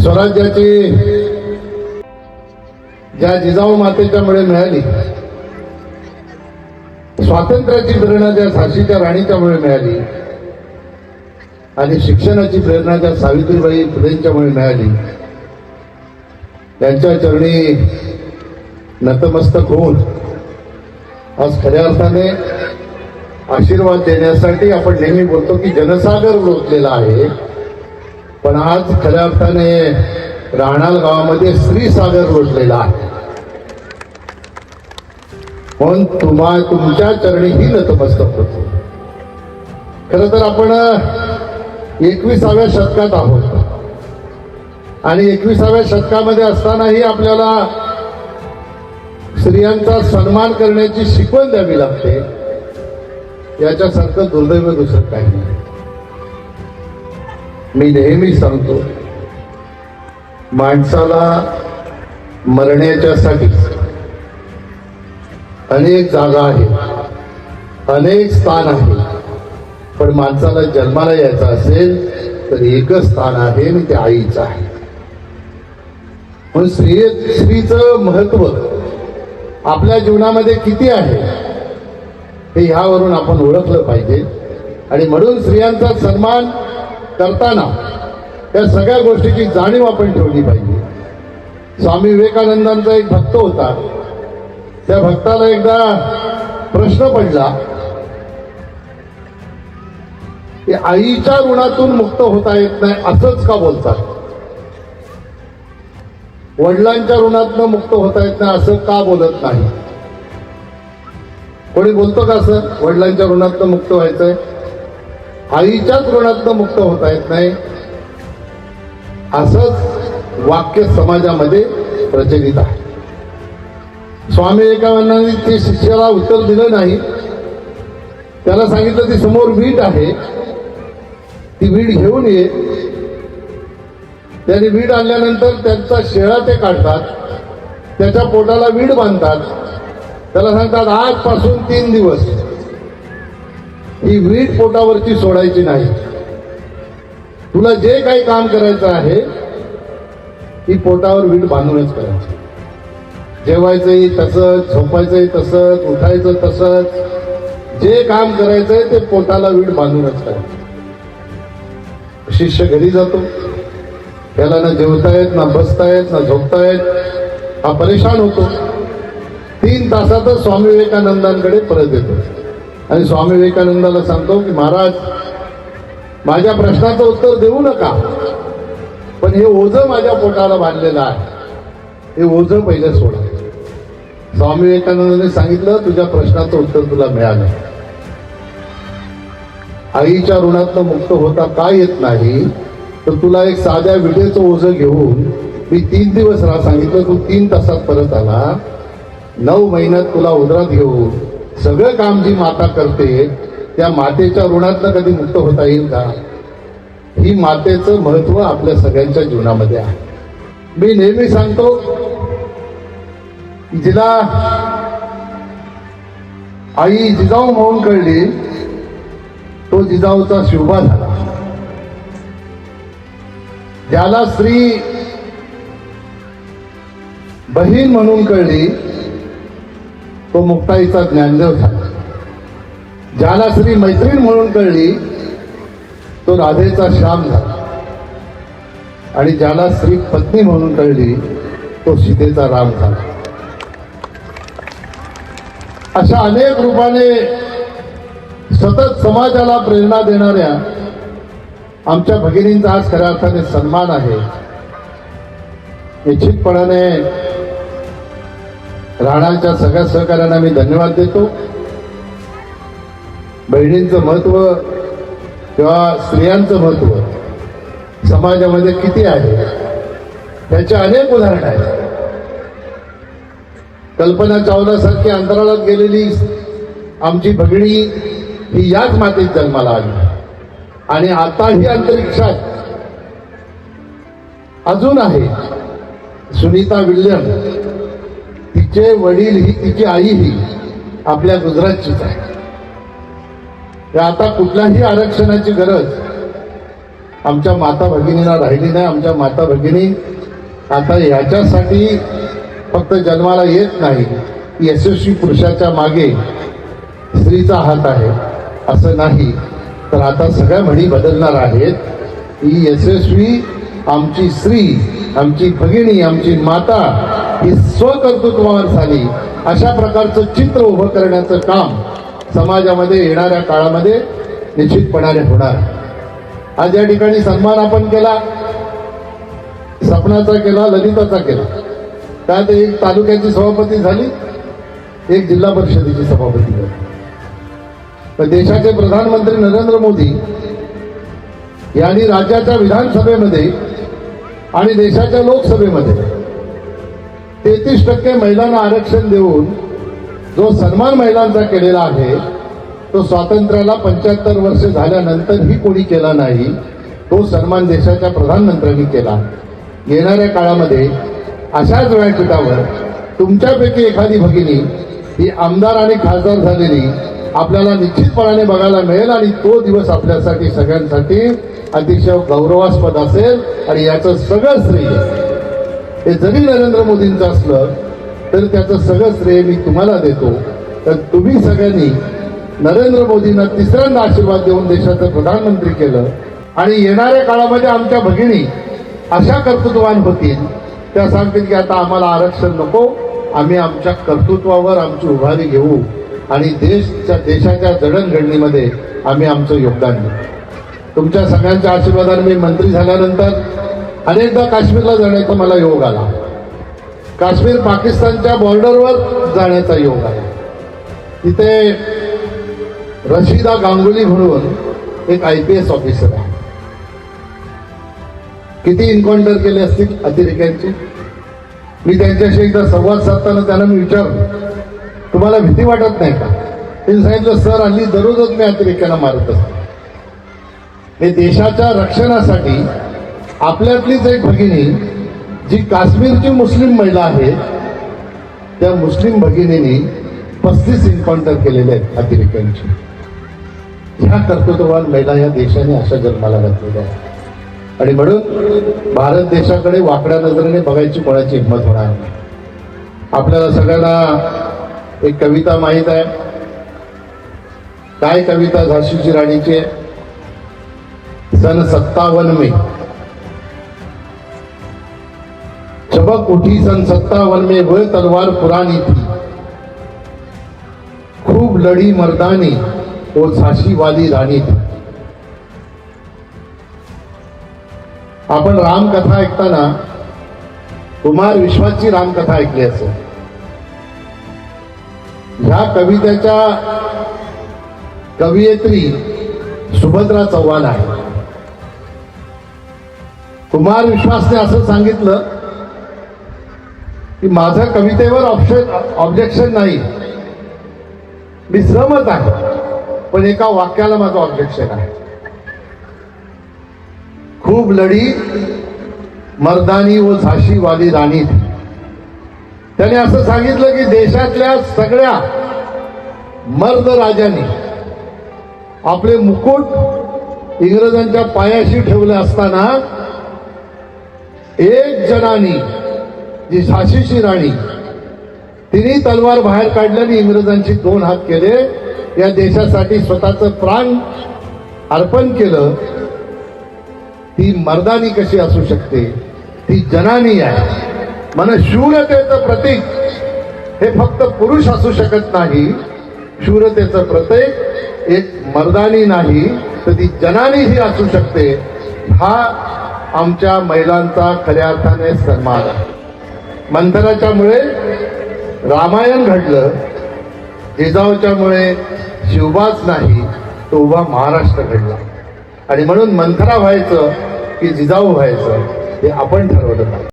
स्वराज्याची ज्या जिजाऊ मातेच्यामुळे मिळाली स्वातंत्र्याची प्रेरणा ज्या झाशीच्या राणीच्यामुळे मिळाली आणि शिक्षणाची प्रेरणा ज्या सावित्रीबाई फुलेंच्यामुळे मिळाली त्यांच्या चरणी नतमस्तक होऊन आज खऱ्या अर्थाने आशीर्वाद देण्यासाठी आपण नेहमी बोलतो की जनसागर लोटलेला आहे. पण आज खऱ्या अर्थाने राहणार गावामध्ये श्रीसागर रोजलेला आहे. म्हणून तुम्हा तुमच्या चरणी ही नतमस्तक होतो. खर तर आपण एकविसाव्या शतकात आहोत. आणि एकविसाव्या शतकामध्ये असतानाही आपल्याला स्त्रियांचा सन्मान करण्याची शिकवण द्यावी लागते. याच्यासारखं दुर्दैव दुसरं काही नाही. मी नेहमी सांगतो माणसाला मरण्याच्यासाठी अनेक जागा आहेत अनेक स्थान आहे पण माणसाला जन्माला यायचं असेल तर एकच स्थान आहे आणि ते आईचं आहे. म्हणून स्त्री स्त्रीचं महत्त्व आपल्या जीवनामध्ये किती आहे हे ह्यावरून आपण ओळखलं पाहिजे. आणि म्हणून स्त्रियांचा सन्मान करताना या सगळ्या गोष्टीची जाणीव आपण ठेवली पाहिजे. स्वामी विवेकानंदांचा एक भक्त होता. त्या भक्ताला एकदा प्रश्न पडला की आईच्या ऋणातून मुक्त होता येत नाही असंच का बोलतात? वडिलांच्या ऋणातनं मुक्त होता येत नाही असं का बोलत नाही? कोणी बोलतो का असं? वडिलांच्या ऋणातनं मुक्त व्हायचंय. आईच्याच ऋणातनं मुक्त होता येत नाही. असंच वाक्य समाजामध्ये प्रचलित आहे. स्वामी विवेकानंदांनी ते शिष्याला उत्तर दिलं नाही. त्याला सांगितलं ती समोर वीट आहे. ती वीट घेऊन ये. त्याने वीट आणल्यानंतर त्यांचा शेळा ते काढतात. त्याच्या पोटाला वीट बांधतात. त्याला सांगतात आजपासून तीन दिवस ही वीट पोटावरची सोडायची नाही. तुला जे काही काम करायचं आहे ही पोटावर वीट बांधूनच करायची. जेवायचंही तसंच झोपायचंही तसंच उठायचं तसंच जे काम करायचंय ते पोटाला वीट बांधूनच करायचं. शिष्य घरी जातो. त्याला ना जेवता येत ना बसतायत ना झोपतायत हा परेशान होतो. तीन तासातच स्वामी विवेकानंदांकडे परत येतो. आणि स्वामी विवेकानंदाला सांगतो की महाराज माझ्या प्रश्नाचं उत्तर देऊ नका पण हे ओझं माझ्या पोटाला बांधलेलं आहे. हे ओझं पहिले सोडा. स्वामी विवेकानंदाने सांगितलं तुझ्या प्रश्नाचं उत्तर तुला मिळालं. आईच्या ऋणातनं मुक्त होता का येत नाही तर तुला एक साध्या विजेचं ओझं घेऊन मी तीन दिवस राहा सांगितलं तू तीन तासात परत आला. नऊ महिन्यात तुला उदरात घेऊन सगळं काम जी माता करते त्या मातेच्या ऋणातनं कधी मुक्त होता येईल का? ही मातेचं महत्त्व आपल्या सगळ्यांच्या जीवनामध्ये आहे. मी नेहमी सांगतो जिला आई जिजाऊ म्हणून कळली तो जिजाऊचा शिवबा झाला. ज्याला स्त्री बहीण म्हणून कळली तो मुक्ताईचा ज्ञानदेव झाला. ज्याला श्री मैत्रीण म्हणून कळली तो राधेचा श्याम झाला. आणि ज्याला श्री पत्नी म्हणून कळली तो सीतेचा राम झाला. अशा अनेक रूपाने सतत समाजाला प्रेरणा देणाऱ्या आमच्या भगिनींचा आज खऱ्या अर्थाने सन्मान आहे. निश्चितपणाने राणांच्या सगळ्या सहकार्यांना मी धन्यवाद देतो. बहिणींचं महत्त्व किंवा स्त्रियांचं महत्त्व समाजामध्ये किती आहे? त्याचे अनेक उदाहरण आहेत. कल्पना चावला सारखी अंतराळात गेलेली आमची भगिणी ही याच मातीत जन्माला आली. आणि आता ही अंतरिक्षात अजून आहे सुनीता विल्यम. तिचे वडील ही तिची आई ही आपल्या गुजरातचीच आहे. आता कुठल्याही आरक्षणाची गरज आमच्या माता भगिनींना राहिली नाही. आमच्या माता भगिनी आता याच्यासाठी फक्त जन्माला येत नाही. यशस्वी पुरुषाच्या मागे स्त्रीचा हात आहे असं नाही. तर आता सगळ्या म्हणी बदलणार आहेत. ही यशस्वी आमची स्त्री आमची भगिनी आमची माता ही स्वकर्तृत्वावर झाली. अशा प्रकारचं चित्र उभं करण्याचं काम समाजामध्ये येणाऱ्या काळामध्ये निश्चितपणाने होणार. आज या ठिकाणी सन्मान आपण केला सपनाचा केला ललिताचा केला. त्यात एक तालुक्याची सभापती झाली एक जिल्हा परिषदेची सभापती झाली. तर देशाचे प्रधानमंत्री नरेंद्र मोदी यांनी राज्याच्या विधानसभेमध्ये आणि देशाच्या लोकसभेमध्ये तेहतीस टक्के महिलांना आरक्षण देऊन जो सन्मान महिलांचा केलेला आहे तो स्वातंत्र्याला पंच्याहत्तर वर्ष झाल्यानंतरही कोणी केला नाही तो सन्मान देशाच्या प्रधानमंत्र्यांनी केला. येणाऱ्या काळामध्ये अशाच व्यासपीठावर तुमच्यापैकी एखादी भगिनी ही आमदार आणि खासदार झालेली आपल्याला निश्चितपणाने बघायला मिळेल आणि तो दिवस आपल्यासाठी सगळ्यांसाठी अतिशय गौरवास्पद असेल आणि याचं सगळं श्रेय हे जरी नरेंद्र मोदींचं असलं तर त्याचं सगळं श्रेय मी तुम्हाला देतो. तर तुम्ही सगळ्यांनी नरेंद्र मोदींना तिसऱ्यांदा आशीर्वाद देऊन देशाचं प्रधानमंत्री केलं. आणि येणाऱ्या काळामध्ये आमच्या भगिनी अशा कर्तृत्वान होतील. त्या सांगतील की आता आम्हाला आरक्षण नको आम्ही आमच्या कर्तृत्वावर आमची उभारी घेऊ. आणि देशच्या देशाच्या जडणघडणीमध्ये आम्ही आमचं योगदान देऊ. तुमच्या सगळ्यांच्या आशीर्वादाने मी मंत्री झाल्यानंतर अनेकदा काश्मीरला जाण्याचा मला योग आला. काश्मीर पाकिस्तानच्या बॉर्डरवर जाण्याचा योग आला. तिथे रशिदा गांगुली म्हणून एक आय पी एस ऑफिसर आहे. किती इन्काउंटर केले असतील अतिरेक्यांचे? मी त्यांच्याशी एकदा संवाद साधताना त्यांना मी विचारलं तुम्हाला भीती वाटत नाही का? त्यांनी सांगितलं सर हल्ली दररोजच मी अतिरेक्यांना मारत असतो. हे देशाच्या रक्षणासाठी आपल्यातलीच एक भगिनी जी काश्मीरची मुस्लिम महिला आहे त्या मुस्लिम भगिनीने पस्तीस एन्काउंटर केलेले आहेत अतिरेक्यांची ह्या कर्तृत्ववान महिला या देशाने अशा जन्माला घातलेल्या आहेत. आणि म्हणून भारत देशाकडे वाकड्या नजरेने बघायची कोणाची हिंमत होणार नाही. आपल्याला सगळ्यांना एक कविता माहीत आहे. काय कविता झाशीची राणीची आहे? सन सत्तावन मे. चबक उठी सन सत्तावन में वह तलवार पुरानी थी। खूब लड़ी मर्दानी और झाशी वाली राणी थी। आपण रामकथा ऐकताना कुमार विश्वाची रामकथा ऐकली असेल। ह्या कवितेच्या कवयित्री सुभद्रा चव्हाण आहे कुमार विश्वासने असं सांगितलं की माझं कवितेवर ऑप्शन ऑब्जेक्शन नाही. मी सहमत आहे पण एका वाक्याला माझं ऑब्जेक्शन आहे. खूप लढी मर्दानी व झाशीवाली राणी त्याने असं सांगितलं की देशातल्या सगळ्या मर्द राजांनी आपले मुकुट इंग्रजांच्या पायाशी ठेवले असताना एक जणांनी जी झाशीची राणी तिने तलवार बाहेर काढल्याने इंग्रजांची दोन हात केले. या देशासाठी स्वतःचं प्राण अर्पण केलं. ती मर्दानी कशी असू शकते? ती जनानी आहे. मन शूरतेचं प्रतीक. हे फक्त पुरुष असू शकत नाही. शूरतेचं प्रतीक एक मर्दानी नाही तर ती जनानी ही असू शकते. हा आमच्या महिलांचा खऱ्या अर्थाने सन्मान आहे. मंथराच्यामुळे रामायण घडलं जिजाऊच्यामुळे शिवबाच नाही तो उभा महाराष्ट्र घडला. आणि म्हणून मंथरा व्हायचं की जिजाऊ व्हायचं हे आपण ठरवलं